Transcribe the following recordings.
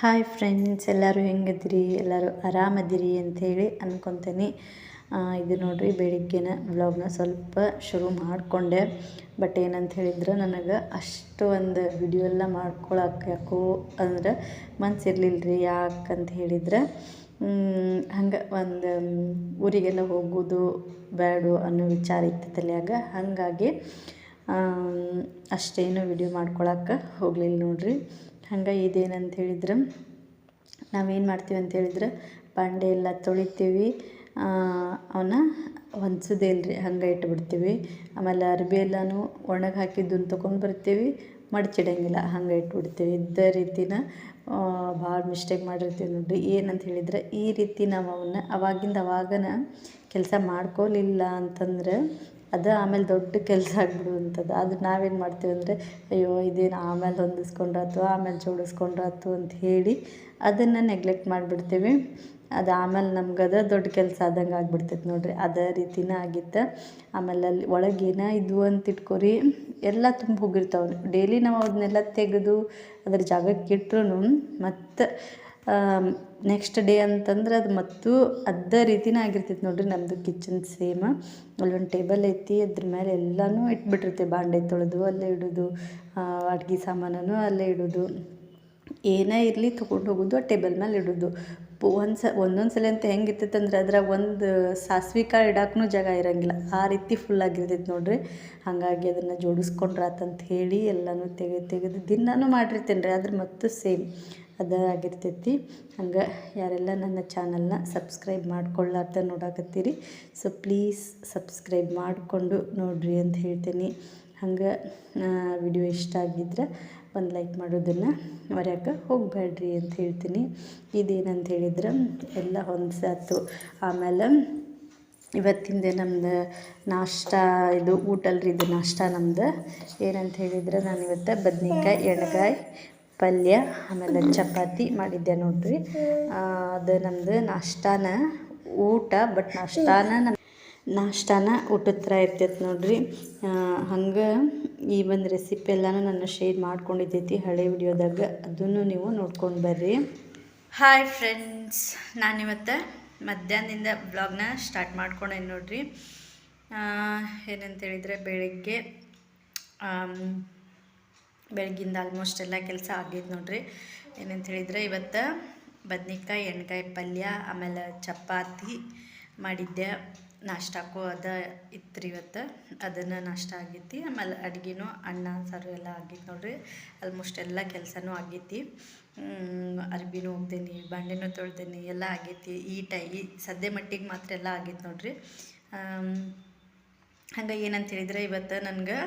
Hi friends ಎಲ್ಲರೂ ಹೆಂಗದಿರಿ ಎಲ್ಲರೂ ಆರಾಮದಿರಿ ಅಂಥೇಳಿ ಅಂದ್ಕೊತೀನಿ ಇದು ನೋಡಿರಿ ಬೆಳಿಗ್ಗೆನ ವ್ಲಾಗ್ನ ಸ್ವಲ್ಪ ಶುರು ಮಾಡಿಕೊಂಡೆ. ಬಟ್ ಏನಂತ ಹೇಳಿದ್ರೆ ನನಗೆ ಅಷ್ಟು ಒಂದು ವಿಡಿಯೋ ಎಲ್ಲ ಮಾಡ್ಕೊಳಕ್ಕೆ ಯಾಕೋ ಅಂದ್ರೆ ಮನಸ್ಸಿರಲಿಲ್ಲ ರೀ ಯಾಕಂತ ಹೇಳಿದ್ರೆ ಹಂಗೆ ಒಂದು ಊರಿಗೆಲ್ಲ ಹೋಗೋದು ಬೇಡ ಅನ್ನೋ ವಿಚಾರ ಇತ್ತು ತಲೆಯಾಗ ಹಾಗಾಗಿ ಅಷ್ಟೇನು ವಿಡಿಯೋ ಮಾಡ್ಕೊಳಕ್ಕೆ ಹೋಗಲಿಲ್ಲ ನೋಡಿರಿ. ಹಂಗೆ ಇದೇನಂತ ಹೇಳಿದ್ರೆ ನಾವೇನು ಮಾಡ್ತೀವಿ ಅಂತ ಹೇಳಿದ್ರೆ ಬಾಂಡೆ ಎಲ್ಲ ತೊಳಿತೀವಿ. ಅವನ್ನ ಹೊಂದ್ಸೋದೇ ಇಲ್ರಿ ಹಂಗೆ ಇಟ್ಬಿಡ್ತೀವಿ. ಆಮೇಲೆ ಅರ್ಬಿ ಎಲ್ಲನೂ ಒಣಗಿ ಹಾಕಿದ್ದನ್ನು ತೊಗೊಂಡು ಬರ್ತೀವಿ. ಮಡಚಿಡಂಗಿಲ್ಲ, ಹಂಗೆ ಇಟ್ಬಿಡ್ತೀವಿ. ಇದ್ದ ರೀತಿನ ಭಾಳ ಮಿಸ್ಟೇಕ್ ಮಾಡಿರ್ತೀವಿ ನೋಡಿರಿ. ಏನಂತ ಹೇಳಿದ್ರೆ ಈ ರೀತಿ ನಾವು ಅವನ್ನ ಅವಾಗಿಂದ ಅವಾಗನ ಕೆಲಸ ಮಾಡ್ಕೊಲಿಲ್ಲ ಅಂತಂದ್ರೆ ಅದು ಆಮೇಲೆ ದೊಡ್ಡ ಕೆಲಸ ಆಗ್ಬಿಡುವಂಥದ್ದು ಅದು ನಾವೇನು ಮಾಡ್ತೀವಿ ಅಂದರೆ, ಅಯ್ಯೋ, ಇದೇನು ಆಮೇಲೆ ಹೊಂದಿಸ್ಕೊಂಡ್ರಾತು, ಆಮೇಲೆ ಜೋಡಿಸ್ಕೊಂಡ್ರಾತು ಅಂತ ಹೇಳಿ ಅದನ್ನು ನೆಗ್ಲೆಕ್ಟ್ ಮಾಡಿಬಿಡ್ತೀವಿ. ಅದು ಆಮೇಲೆ ನಮ್ಗೆ ಅದು ದೊಡ್ಡ ಕೆಲಸ ಆದಂಗೆ ಆಗ್ಬಿಡ್ತೈತೆ ನೋಡಿರಿ. ಅದೇ ರೀತಿನೇ ಆಗಿತ್ತು. ಆಮೇಲೆ ಅಲ್ಲಿ ಒಳಗೇನ ಇದ್ವು ಅಂತ ಇಟ್ಕೊರಿ, ಎಲ್ಲ ತುಂಬ ಹೋಗಿರ್ತಾವೆ ಡೈಲಿ ನಾವು ಅದನ್ನೆಲ್ಲ ತೆಗೆದು ಅದ್ರ ಜಾಗಕ್ಕೆ ಇಟ್ರೂ ಮತ್ತು ನೆಕ್ಸ್ಟ್ ಡೇ ಅಂತಂದ್ರೆ ಅದು ಮತ್ತು ಅದ ರೀತಿನೇ ಆಗಿರ್ತೈತೆ ನೋಡಿರಿ ನಮ್ಮದು ಕಿಚನ್ ಸೇಮ್ ಅಲ್ಲೊಂದು ಟೇಬಲ್ ಐತಿ, ಅದ್ರ ಮೇಲೆ ಎಲ್ಲನೂ ಇಟ್ಬಿಟ್ಟಿರ್ತೀವಿ ಬಾಂಡೆ ತೊಳೆದು ಅಲ್ಲೇ ಇಡೋದು ಅಡ್ಗೆ ಸಾಮಾನೂ ಅಲ್ಲೇ ಇಡೋದು. ಏನೇ ಇರಲಿ ತೊಗೊಂಡು ಹೋಗೋದು, ಆ ಟೇಬಲ್ ಮೇಲೆ ಇಡೋದು. ಒಂದು ಸ, ಒಂದೊಂದು ಸಲ ಅಂತ ಹೆಂಗಿರ್ತೈತೆ ಅಂದ್ರೆ ಅದ್ರಾಗ ಒಂದು ಸಾಸ್ವೆ ಕಾಳು ಇಡಕ್ಕೂ ಜಾಗ ಇರೋಂಗಿಲ್ಲ. ಆ ರೀತಿ ಫುಲ್ ಆಗಿರ್ತೈತೆ ನೋಡಿರಿ. ಹಾಗಾಗಿ ಅದನ್ನು ಜೋಡಿಸ್ಕೊಂಡ್ರಾತಂತ ಹೇಳಿ ಎಲ್ಲನೂ ತೆಗೆದು ತೆಗೆದು ದಿನಾನೂ ಮಾಡಿರ್ತೇನೆ ರೀ, ಆದ್ರೆ ಮತ್ತು ಸೇಮ್ ಅದ ಆಗಿರ್ತೈತಿ. ಹಂಗೆ ಯಾರೆಲ್ಲ ನನ್ನ ಚಾನಲ್ನ ಸಬ್ಸ್ಕ್ರೈಬ್ ಮಾಡ್ಕೊಳ್ಳಾರ್ದ ನೋಡಾಕತ್ತೀರಿ. ಸೊ ಪ್ಲೀಸ್ ಸಬ್ಸ್ಕ್ರೈಬ್ ಮಾಡಿಕೊಂಡು ನೋಡಿರಿ ಅಂತ ಹೇಳ್ತೀನಿ. ಹಂಗೆ ವಿಡಿಯೋ ಇಷ್ಟ ಆಗಿದ್ರೆ ಒಂದು ಲೈಕ್ ಮಾಡೋದನ್ನು ಮರೆಯೋಕೆ ಹೋಗಬೇಡ್ರಿ ಅಂತ ಹೇಳ್ತೀನಿ. ಇದೇನಂತ ಹೇಳಿದ್ರೆ, ಎಲ್ಲ ಹೊಂದ್ಸಾತು ಆಮೇಲೆ ಇವತ್ತಿಂದೆ ನಮ್ದು ನಾಷ್ಟ, ಇದು ಊಟ ಅಲ್ರಿ ಇದು ನಾಷ್ಟ ನಮ್ದು. ಏನಂತ ಹೇಳಿದ್ರೆ ನಾನು ಇವತ್ತು ಬದ್ನೆಕಾಯಿ, ಎಣ್ಗಾಯಿ, ಪಲ್ಯ ಆಮೇಲೆ ಚಪಾತಿ ಮಾಡಿದ್ದೆ ನೋಡಿರಿ. ಅದು ನಮ್ಮದು ನಾಷ್ಟಾನ, ಊಟ ಬಟ್ ನಾಷ್ಟಾನ ನಾಷ್ಟಾನ ಊಟದ ಥರ ಇರ್ತೈತೆ ನೋಡಿರಿ. ಹಂಗೆ ಈ ಒಂದು ರೆಸಿಪಿ ಎಲ್ಲನೂ ನಾನು ಶೇರ್ ಮಾಡ್ಕೊಂಡಿದ್ದೈತಿ ಹಳೆ ವಿಡಿಯೋದಾಗ. ಅದನ್ನು ನೀವು ನೋಡ್ಕೊಂಡು ಬರ್ರಿ. ಹಾಯ್ ಫ್ರೆಂಡ್ಸ್ ನಾನಿವತ್ತು ಮಧ್ಯಾಹ್ನದಿಂದ ಬ್ಲಾಗ್ನ ಸ್ಟಾರ್ಟ್ ಮಾಡ್ಕೊಂಡೆ ನೋಡ್ರಿ. ಏನಂತ ಹೇಳಿದರೆ ಬೆಳಗ್ಗೆ ಬೆಳಗ್ಗಿಂದ ಆಲ್ಮೋಸ್ಟ್ ಎಲ್ಲ ಕೆಲಸ ಆಗೈತೆ ನೋಡ್ರಿ. ಏನಂತ ಹೇಳಿದರೆ ಇವತ್ತು ಬದ್ನಿಕಾಯಿ ಎಣ್ಣೆಕಾಯಿ ಪಲ್ಯ, ಆಮೇಲೆ ಚಪಾತಿ ಮಾಡಿದ್ದೆ. ನಾಷ್ಟಾಕು ಅದ ಇತ್ತು ರೀ ಇವತ್ತು. ಅದನ್ನು ನಾಷ್ಟ ಆಗೈತಿ. ಆಮೇಲೆ ಅಡುಗೆನೂ ಅನ್ನ, ಸಾರು ಎಲ್ಲ ಆಗೈತಿ ನೋಡ್ರಿ. ಆಲ್ಮೋಸ್ಟ್ ಎಲ್ಲ ಕೆಲಸನೂ ಆಗೈತಿ. ಅರ್ಬಿನೂ ಹೋಗ್ತೀನಿ, ಬಾಂಡೆನೂ ತೊಳ್ದೇನಿ ಎಲ್ಲ ಆಗೈತಿ. ಈ ಟೈ, ಈ ಸದ್ಯ ಮಟ್ಟಿಗೆ ಮಾತ್ರ ಎಲ್ಲ ಆಗೈತಿ ನೋಡ್ರಿ. ಹಂಗೆ ಏನಂತ ಹೇಳಿದ್ರೆ ಇವತ್ತು ನನಗೆ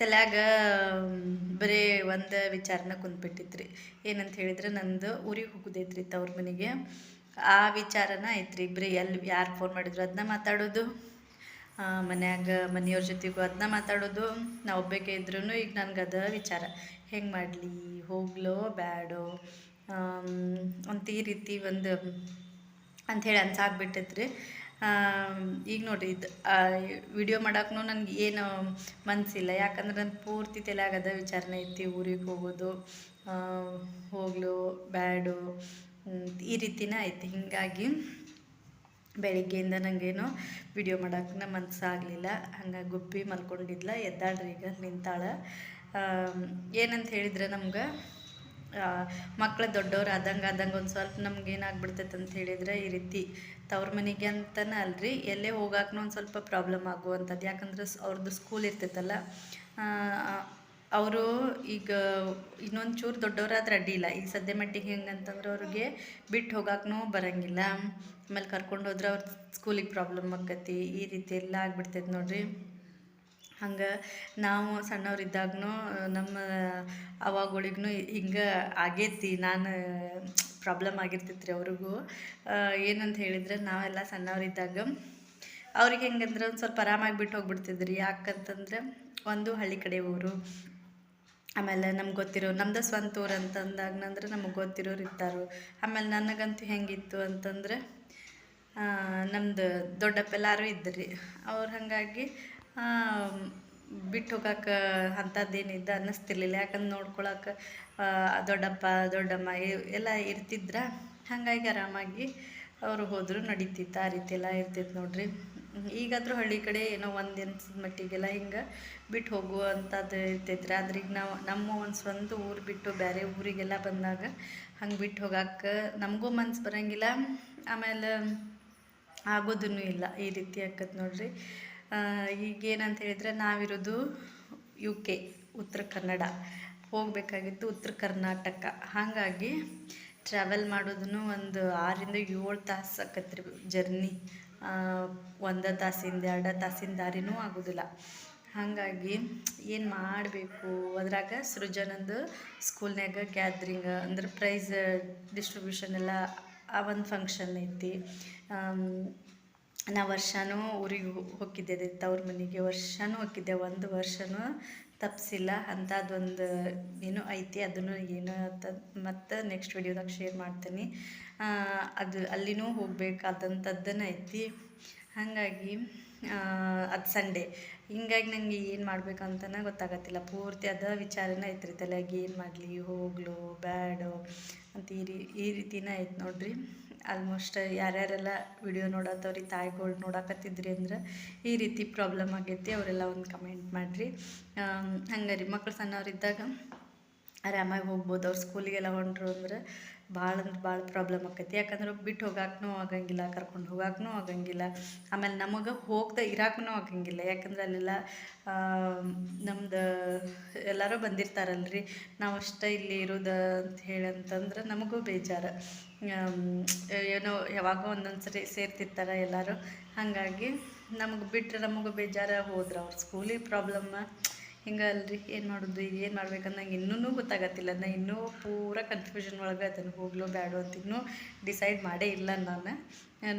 ತಲೆಯಾಗ, ಬರೀ ಒಂದು ವಿಚಾರನ ಕುಂತ್ಬಿಟ್ಟಿತ್ತು ರೀ ಏನಂತ ಹೇಳಿದ್ರೆ ನಂದು ಊರಿಗೆ ಹೋಗೋದೈತ್ರಿ ತವ್ರ ಮನೆಗೆ. ಆ ವಿಚಾರನ ಐತ್ರಿ ಇಬ್ಬರಿ ಎಲ್ಲಿ ಯಾರು ಫೋನ್ ಮಾಡಿದ್ರು ಅದನ್ನ ಮಾತಾಡೋದು. ಮನ್ಯಾಗ ಮನೆಯವ್ರ ಜೊತೆಗೂ ಅದನ್ನ ಮಾತಾಡೋದು. ನಾ ಒಬ್ಬಕ್ಕೆ ಇದ್ರೂ ಈಗ ನನಗೆ ಅದ ವಿಚಾರ. ಹೆಂಗೆ ಮಾಡಲಿ? ಹೋಗ್ಲೋ? ಬ್ಯಾಡೋ? ಅಂತ ಈ ರೀತಿ ಒಂದು ಅಂಥೇಳಿ ಅನ್ಸಾಕ್ಬಿಟ್ಟೈತ್ರಿ ಈಗ ನೋಡಿರಿ ಇದು ವಿಡಿಯೋ ಮಾಡೋಕ್ಕೂ ನನಗೆ ಏನು ಮನಸ್ಸಿಲ್ಲ ಯಾಕಂದ್ರೆ ನನ್ನ ಪೂರ್ತಿ ತಲೆಯಾಗದ ವಿಚಾರನೆ ಐತಿ. ಊರಿಗೆ ಹೋಗೋದು ಹೋಗ್ಲೋ, ಬ್ಯಾಡು ಈ ರೀತಿನೇ ಆಯ್ತು. ಹೀಗಾಗಿ ಬೆಳಿಗ್ಗೆಯಿಂದ ನನಗೇನು ವಿಡಿಯೋ ಮಾಡೋಕೆ ಮನಸ್ಸಾಗಲಿಲ್ಲ ಹಂಗಾಗಿ ಗುಬ್ಬಿ ಮಲ್ಕೊಂಡಿದ್ಲ, ಎದ್ದಾಳ್ರಿ ಈಗ, ನಿಂತಾಳೆ. ಏನಂತ ಹೇಳಿದ್ರೆ ನಮ್ಗೆ? ಮಕ್ಕಳು ದೊಡ್ಡವ್ರು ಆದಂಗೆ ಆದಂಗೆ ಒಂದು ಸ್ವಲ್ಪ ನಮ್ಗೆ ಏನಾಗ್ಬಿಡ್ತೈತೆ ಅಂತ ಹೇಳಿದ್ರೆ ಈ ರೀತಿ ತವ್ರ ಮನೆಗೆ ಅಂತಲೇ ಅಲ್ರಿ, ಎಲ್ಲೇ ಹೋಗಾಕನೂ ಒಂದು ಸ್ವಲ್ಪ ಪ್ರಾಬ್ಲಮ್ ಆಗುವಂಥದ್ದು ಯಾಕಂದ್ರೆ ಅವ್ರದ್ದು ಸ್ಕೂಲ್ ಇರ್ತೈತಲ್ಲ ಅವರು ಈಗ ಇನ್ನೊಂದು ಚೂರು ದೊಡ್ಡವರಾದ್ರೆ ಅಡ್ಡಿಲ್ಲ ಈಗ ಸದ್ಯ ಮಟ್ಟಿಗೆ ಹೆಂಗೆ ಅಂತಂದ್ರೆ ಅವ್ರಿಗೆ ಬಿಟ್ಟು ಹೋಗಾಕೂ ಬರೋಂಗಿಲ್ಲ. ಆಮೇಲೆ ಕರ್ಕೊಂಡು ಹೋದ್ರೆ ಅವ್ರ ಸ್ಕೂಲಿಗೆ ಪ್ರಾಬ್ಲಮ್ ಆಕತಿ. ಈ ರೀತಿ ಎಲ್ಲ ಆಗಿಬಿಡ್ತೈತೆ ನೋಡಿರಿ. ಹಂಗೆ ನಾವು ಸಣ್ಣವರಿದ್ದಾಗೂ ನಮ್ಮ ಅವಾಗಳಿಗೂ ಹಿಂಗೆ ಆಗೈತಿ. ನಾನು ಪ್ರಾಬ್ಲಮ್ ಆಗಿರ್ತೈತೆ ರೀ ಅವ್ರಿಗೂ ಏನಂತ ಹೇಳಿದ್ರೆ ನಾವೆಲ್ಲ ಸಣ್ಣವರಿದ್ದಾಗ ಅವ್ರಿಗೆ ಹೆಂಗಂದ್ರೆ ಒಂದು ಸ್ವಲ್ಪ ಆರಾಮಾಗಿ ಬಿಟ್ಟು ಹೋಗ್ಬಿಡ್ತಿದ್ರಿ. ಯಾಕಂತಂದ್ರೆ ಒಂದು ಹಳ್ಳಿ ಕಡೆ ಊರು. ಆಮೇಲೆ ನಮ್ಗೆ ಗೊತ್ತಿರೋ, ನಮ್ದು ಸ್ವಂತ ಊರು ಅಂತಂದಾಗನಂದ್ರೆ ನಮಗೆ ಗೊತ್ತಿರೋರು ಇರ್ತಾರೋ. ಆಮೇಲೆ ನನಗಂತೂ ಹೆಂಗಿತ್ತು ಅಂತಂದ್ರೆ ನಮ್ಮದು ದೊಡ್ಡಪ್ಪ ಎಲ್ಲರೂ ಇದ್ದರಿ ಅವ್ರು ಹಾಗಾಗಿ ಬಿಟ್ಟು ಹೋಗಕ್ಕೆ ಅಂಥದ್ದೇನಿದ್ದ ಅನ್ನಿಸ್ತಿರ್ಲಿಲ್ಲ. ಯಾಕಂದ್ರೆ ನೋಡ್ಕೊಳಕ್ಕೆ ದೊಡ್ಡಪ್ಪ, ದೊಡ್ಡಮ್ಮ ಎಲ್ಲ ಇರ್ತಿದ್ರ. ಹಾಗಾಗಿ ಆರಾಮಾಗಿ ಅವರು ಹೋದರೂ, ನಡೀತಿತ್ತು. ಆ ರೀತಿ ಎಲ್ಲ ಇರ್ತಿತ್ತು ನೋಡ್ರಿ. ಈಗಾದರೂ ಹಳ್ಳಿ ಕಡೆ ಏನೋ ಒಂದು ದಿನದ ಮಟ್ಟಿಗೆಲ್ಲ ಹಿಂಗೆ ಬಿಟ್ಟು ಹೋಗುವಂಥದ್ದು ಇರ್ತೈತ್ರಿ. ಆದ್ರೆ ಈಗ ನಾವು ನಮ್ಮ ಒಂದು ಸ್ವಂತ ಊರು ಬಿಟ್ಟು ಬೇರೆ ಊರಿಗೆಲ್ಲ ಬಂದಾಗ ಹಂಗೆ ಬಿಟ್ಟು ಹೋಗಕ್ಕೆ ನಮಗೂ ಮನ್ಸು ಬರೋಂಗಿಲ್ಲ. ಆಮೇಲೆ ಆಗೋದೂ ಇಲ್ಲ ಈ ರೀತಿ ಆಕತ್ ನೋಡ್ರಿ. ಈಗೇನಂತ ಹೇಳಿದ್ರೆ ನಾವಿರೋದು ಯು ಕೆ ಉತ್ತರ ಕನ್ನಡ. ಹೋಗಬೇಕಾಗಿತ್ತು ಉತ್ತರ ಕರ್ನಾಟಕ. ಹಾಗಾಗಿ ಟ್ರಾವೆಲ್ ಮಾಡೋದನ್ನು ಒಂದು ಆರಿಂದ ಏಳು ತಾಸು ಆಕತ್ರಿ ಜರ್ನಿ ಒಂದು ತಾಸಿಂದ ಎರಡು ತಾಸಿನ ದಾರಿನೂ ಆಗೋದಿಲ್ಲ. ಹಾಗಾಗಿ ಏನು ಮಾಡಬೇಕು? ಅದ್ರಾಗ ಸೃಜನಂದು ಸ್ಕೂಲ್ನ್ಯಾಗ ಗ್ಯಾದ್ರಿಂಗ್ ಅಂದ್ರೆ ಪ್ರೈಸ್ ಡಿಸ್ಟ್ರಿಬ್ಯೂಷನ್ ಎಲ್ಲ ಆ ಒಂದು ಫಂಕ್ಷನ್ ಐತಿ. ನಾ ವರ್ಷನೂ ಊರಿಗೆ ಹೋಗಿದ್ದೆ ತವ್ರ ಮನೆಗೆ. ವರ್ಷನೂ ಹೋಗಿದ್ದೆ, ಒಂದು ವರ್ಷನೂ ತಪ್ಪಿಸಿಲ್ಲ ಅಂಥದ್ದೊಂದು ಏನು ಐತಿ, ಅದನ್ನು ಏನು ಅಂತ ಮತ್ತು ನೆಕ್ಸ್ಟ್ ವೀಡಿಯೋದಾಗ ಶೇರ್ ಮಾಡ್ತೀನಿ. ಅದು ಅಲ್ಲಿನೂ ಹೋಗ್ಬೇಕಾದಂಥದ್ದನ್ನು ಐತಿ. ಹಾಗಾಗಿ ಅದು ಸಂಡೇ. ಹಿಂಗಾಗಿ ನನಗೆ ಏನು ಮಾಡ್ಬೇಕಂತನೇ ಗೊತ್ತಾಗತ್ತಿಲ್ಲ. ಪೂರ್ತಿ ಅದ ವಿಚಾರನೇ ಐತ್ರಿ ತಲೆಯಾಗಿ. ಏನು ಮಾಡಲಿ? ಹೋಗ್ಲು? ಬ್ಯಾಡೋ? ಅಂತ ಈ ರೀ, ಈ ರೀತಿನೇ ಐತೆ ನೋಡ್ರಿ. ಆಲ್ಮೋಸ್ಟ್ ಯಾರ್ಯಾರೆಲ್ಲ ವಿಡಿಯೋ ನೋಡತ್ತವ್ರಿ ತಾಯಿಗಳು ನೋಡಕತ್ತಿದ್ರಿ ಅಂದ್ರೆ ಈ ರೀತಿ ಪ್ರಾಬ್ಲಮ್ ಆಗೈತಿ. ಅವರೆಲ್ಲ ಒಂದು ಕಮೆಂಟ್ ಮಾಡಿರಿ. ಹಂಗೆ ರೀ ಮಕ್ಳು ಸಣ್ಣವ್ರಿದ್ದಾಗ ಆರಾಮಾಗಿ ಹೋಗ್ಬೋದು, ಅವ್ರು ಸ್ಕೂಲಿಗೆಲ್ಲ ಹೊಂಟ್ರು ಅಂದ್ರೆ ಭಾಳ ಅಂದ್ರೆ ಭಾಳ ಪ್ರಾಬ್ಲಮ್ ಆಕೈತಿ. ಯಾಕಂದ್ರೆ ಬಿಟ್ಟು ಹೋಗಾಕೂ ಆಗಂಗಿಲ್ಲ, ಕರ್ಕೊಂಡು ಹೋಗಕ್ಕೂ ಆಗಂಗಿಲ್ಲ. ಆಮೇಲೆ ನಮಗೆ ಹೋಗ್ದೆ ಇರಾಕೂ ಆಗಂಗಿಲ್ಲ. ಯಾಕಂದ್ರೆ ಅಲ್ಲೆಲ್ಲ ನಮ್ದು ಎಲ್ಲರೂ ಬಂದಿರ್ತಾರಲ್ರಿ. ನಾವು ಅಷ್ಟೇ ಇಲ್ಲಿ ಇರೋದು ಅಂತ ಹೇಳಿ ಅಂತಂದ್ರೆ ನಮಗೂ ಬೇಜಾರು. ಏನೋ ಯಾವಾಗೋ ಒಂದೊಂದು ಸರಿ ಸೇರ್ತಿರ್ತಾರೆ ಎಲ್ಲರೂ. ಹಾಗಾಗಿ ನಮಗೆ ಬಿಟ್ಟರೆ ನಮಗೂ ಬೇಜಾರು ಹೋದ್ರೆ ಅವ್ರ ಸ್ಕೂಲಿಗೆ ಪ್ರಾಬ್ಲಮ್ಮ ಹಿಂಗೆ ಅಲ್ರಿ, ಏನು ಮಾಡೋದು ಇದು ಏನು ಮಾಡ್ಬೇಕಂತ ನಂಗೆ ಇನ್ನೂ ಗೊತ್ತಾಗತ್ತಿಲ್ಲ. ನಾ ಇನ್ನೂ ಪೂರ ಕನ್ಫ್ಯೂಷನ್ ಒಳಗೆ ಅದನ್ನು ಹೋಗ್ಲೋ ಬ್ಯಾಡೋ ಅಂತ ಇನ್ನೂ ಡಿಸೈಡ್ ಮಾಡೇ ಇಲ್ಲ ನಾನು.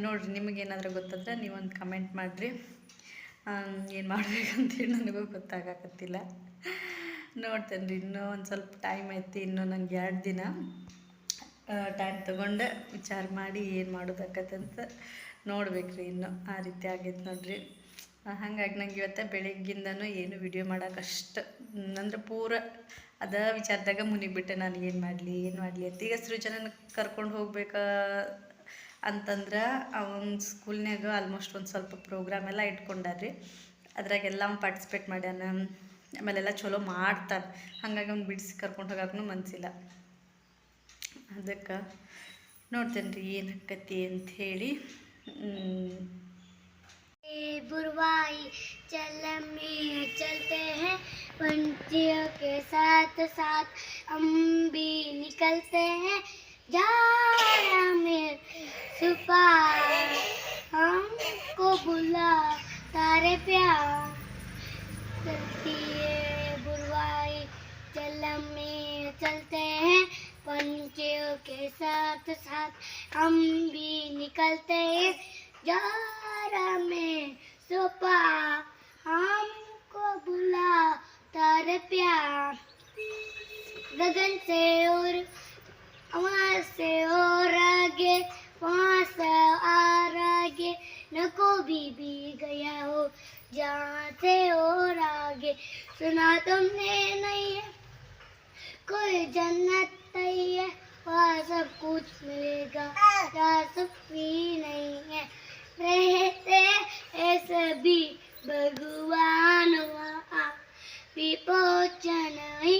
ನೋಡಿರಿ ನಿಮಗೇನಾದರೂ ಗೊತ್ತಾದ್ರೆ ನೀವೊಂದು ಕಮೆಂಟ್ ಮಾಡಿರಿ. ಏನು ಮಾಡ್ಬೇಕಂತೇಳಿ ನನಗೂ ಗೊತ್ತಾಗಕತ್ತಿಲ್ಲ. ನೋಡ್ತೇನೆ ರೀ ಇನ್ನೂ ಒಂದು ಸ್ವಲ್ಪ ಟೈಮ್ ಐತಿ, ಇನ್ನೂ ನಂಗೆ ಎರಡು ದಿನ. ಟೈಮ್ ತೊಗೊಂಡು ವಿಚಾರ ಮಾಡಿ ಏನು ಮಾಡೋದಾಗತ್ತಂತ ನೋಡ್ಬೇಕು ರೀ ಇನ್ನೂ ಆ ರೀತಿ ಆಗೈತೆ ನೋಡ್ರಿ. ಹಾಗಾಗಿ ನಂಗೆ ಇವತ್ತು ಬೆಳಗ್ಗಿಂದನೂ ಏನು ವಿಡಿಯೋ ಮಾಡೋಕ್ಕಷ್ಟು ಅಂದ್ರೆ ಪೂರ ಅದ ವಿಚಾರದಾಗ ಮುನಿಬಿಟ್ಟೆ ನಾನು, ಏನು ಮಾಡಲಿ ಏನು ಮಾಡಲಿ ಅಂತ. ಈಗ ಸೃಜನನ ಕರ್ಕೊಂಡು ಹೋಗ್ಬೇಕಾ ಅಂತಂದ್ರೆ ಅವನ ಸ್ಕೂಲ್ನಾಗ ಆಲ್ಮೋಸ್ಟ್ ಒಂದು ಸ್ವಲ್ಪ ಪ್ರೋಗ್ರಾಮ್ ಎಲ್ಲ ಇಟ್ಕೊಂಡಾರ್ರಿ. ಅದ್ರಾಗೆಲ್ಲ ಅವ್ನು ಪಾರ್ಟಿಸಿಪೇಟ್ ಮಾಡ್ಯಾನ, ಆಮೇಲೆಲ್ಲ ಚಲೋ ಮಾಡ್ತಾನೆ. ಹಾಗಾಗಿ ಅವ್ನು ಬಿಡಿಸಿ ಕರ್ಕೊಂಡು ಹೋಗಕ್ಕೂ ಮನಸ್ಸಿಲ್ಲ ಅದಕ್ಕೆ ನೋಡ್ತೇನೆ ರೀ ಏನು ಅಂತ ಹೇಳಿ. बुरवाई चल में चलते हैं, पंछियों के साथ साथ हम भी निकलते हैं। जारा में छुपा, हमको बुला, तारे प्यार चलती है। बुरवाई चल में चलते हैं, पंछियों के साथ साथ हम भी निकलते हैं। जारा में सोपा हमको बुला, तारे प्यार। गगन से और वहाँ से और आगे, वहाँ से और आगे, न को भी भी गया हो, जहाँ से और आगे। सुना तुमने नहीं है, कोई जन्नत नहीं है, वहाँ सब कुछ मिलेगा सुख भी नहीं है। रहते ऐसे भी भगवान वहाँ भी पहुँचा नहीं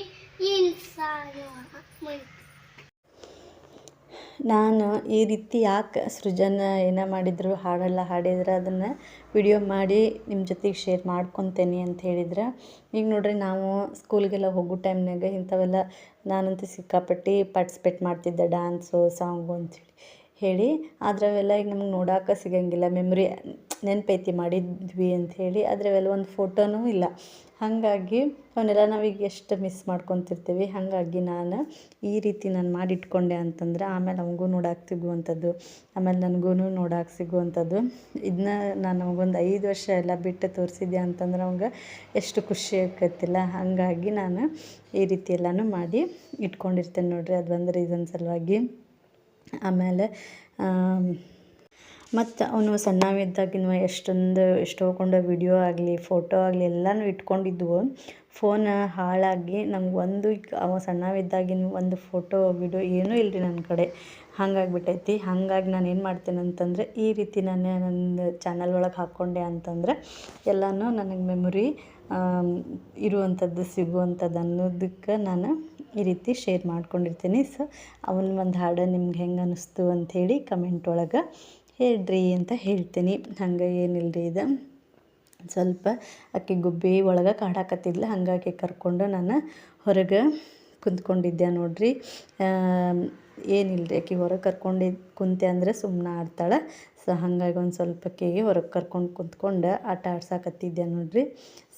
इंसान वहाँ ನಾನು ಈ ರೀತಿ ಯಾಕೆ ಸೃಜನ ಏನೋ ಮಾಡಿದ್ರು ಹಾಡೆಲ್ಲ ಹಾಡಿದ್ರೆ ಅದನ್ನು ವಿಡಿಯೋ ಮಾಡಿ ನಿಮ್ಮ ಜೊತೆಗೆ ಶೇರ್ ಮಾಡ್ಕೊತೇನೆ ಅಂತ ಹೇಳಿದ್ರೆ ಈಗ ನೋಡ್ರಿ ನಾವು ಸ್ಕೂಲ್ಗೆಲ್ಲ ಹೋಗೋ ಟೈಮ್ನಾಗ ಇಂಥವೆಲ್ಲ ನಾನಂತೂ ಸಿಕ್ಕಾಪಟ್ಟೆ ಪಾರ್ಟಿಸಿಪೇಟ್ ಮಾಡ್ತಿದ್ದೆ ಡ್ಯಾನ್ಸು ಸಾಂಗು ಅಂಥೇಳಿ ಹೇಳಿ ಆದರೆ ಅವೆಲ್ಲ ಈಗ ನಮ್ಗೆ ನೋಡಾಕ ಸಿಗಂಗಿಲ್ಲ. ಮೆಮ್ರಿ ನೆನಪೈತಿ ಮಾಡಿದ್ವಿ ಅಂಥೇಳಿ ಆದರೆ ಅವೆಲ್ಲ ಒಂದು ಫೋಟೋನೂ ಇಲ್ಲ. ಹಾಗಾಗಿ ಅವನ್ನೆಲ್ಲ ನಾವೀಗ ಎಷ್ಟು ಮಿಸ್ ಮಾಡ್ಕೊತಿರ್ತೀವಿ. ಹಾಗಾಗಿ ನಾನು ಈ ರೀತಿ ನಾನು ಮಾಡಿಟ್ಕೊಂಡೆ ಅಂತಂದ್ರೆ, ಆಮೇಲೆ ನಮಗೂ ನೋಡಕ್ಕೆ ಸಿಗುವಂಥದ್ದು, ಆಮೇಲೆ ನನಗೂ ನೋಡಕ್ಕೆ ಸಿಗುವಂಥದ್ದು. ಇದನ್ನ ನಾನು ಅವಗೊಂದು ಐದು ವರ್ಷ ಎಲ್ಲ ಬಿಟ್ಟು ತೋರಿಸಿದ್ದೆ ಅಂತಂದ್ರೆ ಅವಂಗೆ ಎಷ್ಟು ಖುಷಿ ಆಕತ್ತಿಲ್ಲ ಹಾಗಾಗಿ ನಾನು ಈ ರೀತಿ ಎಲ್ಲನೂ ಮಾಡಿ ಇಟ್ಕೊಂಡಿರ್ತೇನೆ ನೋಡಿರಿ. ಅದು ಒಂದು ರೀಸನ್ ಸಲುವಾಗಿ. ಆಮೇಲೆ ಮತ್ತು ಅವನು ಸಣ್ಣವಿದ್ದಾಗಿನ ಎಷ್ಟೊಂದು ಎಷ್ಟೋಕೊಂಡ ವಿಡಿಯೋ ಆಗಲಿ, ಫೋಟೋ ಆಗಲಿ ಎಲ್ಲನೂ ಇಟ್ಕೊಂಡಿದ್ವು. ಫೋನ್ ಹಾಳಾಗಿ ನಂಗೆ ಒಂದು ಅವ ಸಣ್ಣವಿದ್ದಾಗಿನ ಒಂದು ಫೋಟೋ, ವಿಡಿಯೋ ಏನೂ ಇಲ್ಲ ರೀ ನನ್ನ ಕಡೆ. ಹಂಗಾಗಿಬಿಟ್ಟೈತಿ. ಹಾಗಾಗಿ ನಾನು ಏನು ಮಾಡ್ತೇನೆ ಅಂತಂದರೆ, ಈ ರೀತಿ ನಾನು ನನ್ನ ಚಾನಲ್ ಒಳಗೆ ಹಾಕ್ಕೊಂಡೆ ಅಂತಂದ್ರೆ, ಎಲ್ಲನೂ ನನಗೆ ಮೆಮೊರಿ ಇರುವಂಥದ್ದು ಸಿಗುವಂಥದ್ದು ಅನ್ನೋದಕ್ಕೆ ನಾನು ಈ ರೀತಿ ಶೇರ್ ಮಾಡ್ಕೊಂಡಿರ್ತೀನಿ. ಸೊ ಅವನ ಒಂದು ಹಾಡು ನಿಮ್ಗೆ ಹೆಂಗೆ ಅನ್ನಿಸ್ತು ಅಂಥೇಳಿ ಕಮೆಂಟ್ ಒಳಗೆ ಹೇಳ್ರಿ ಅಂತ ಹೇಳ್ತೀನಿ. ಹಂಗೆ ಏನಿಲ್ಲ ರೀ ಇದು? ಸ್ವಲ್ಪ ಆಕೆ ಗುಬ್ಬಿ ಒಳಗೆ ಕಾಡಾಕತ್ತಿದ್ಲ. ಹಾಗಾಗಿ ಕರ್ಕೊಂಡು ನಾನು ಹೊರಗೆ ಕುಂತ್ಕೊಂಡಿದ್ದೆ ನೋಡ್ರಿ. ಏನಿಲ್ಲ ರೀ ಆಕೆ ಹೊರಗೆ ಕರ್ಕೊಂಡಿದ್ದು ಕುಂತೆ ಅಂದರೆ ಸುಮ್ಮನೆ ಆಡ್ತಾಳೆ. ಸೊ ಹಾಗಾಗಿ ಒಂದು ಸ್ವಲ್ಪ ಕೇಗೆ ಹೊರಗೆ ಕರ್ಕೊಂಡು ಕುಂತ್ಕೊಂಡು ಆಟ ಆಡ್ಸಾಕತ್ತಿದ್ದೆ ನೋಡ್ರಿ.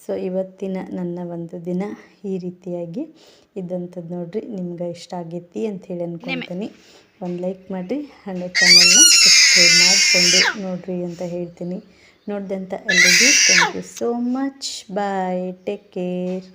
ಸೊ ಇವತ್ತಿನ ನನ್ನ ಒಂದು ದಿನ ಈ ರೀತಿಯಾಗಿ ಇದ್ದಂಥದ್ದು ನೋಡ್ರಿ. ನಿಮ್ಗೆ ಇಷ್ಟ ಆಗೈತಿ ಅಂಥೇಳಿ ಅನ್ಕೊಂತೀನಿ. ಒಂದು ಲೈಕ್ ಮಾಡಿರಿ ಹಾಗೆ ಚಾನಲ್ನ ಸಬ್ಸ್ಕ್ರೈಬ್ ಮಾಡಿಕೊಂಡು ನೋಡ್ರಿ ಅಂತ ಹೇಳ್ತೀನಿ. ನೋಡಿದಂಥ ಎಲ್ಲರಿಗೂ thank you so much bye take care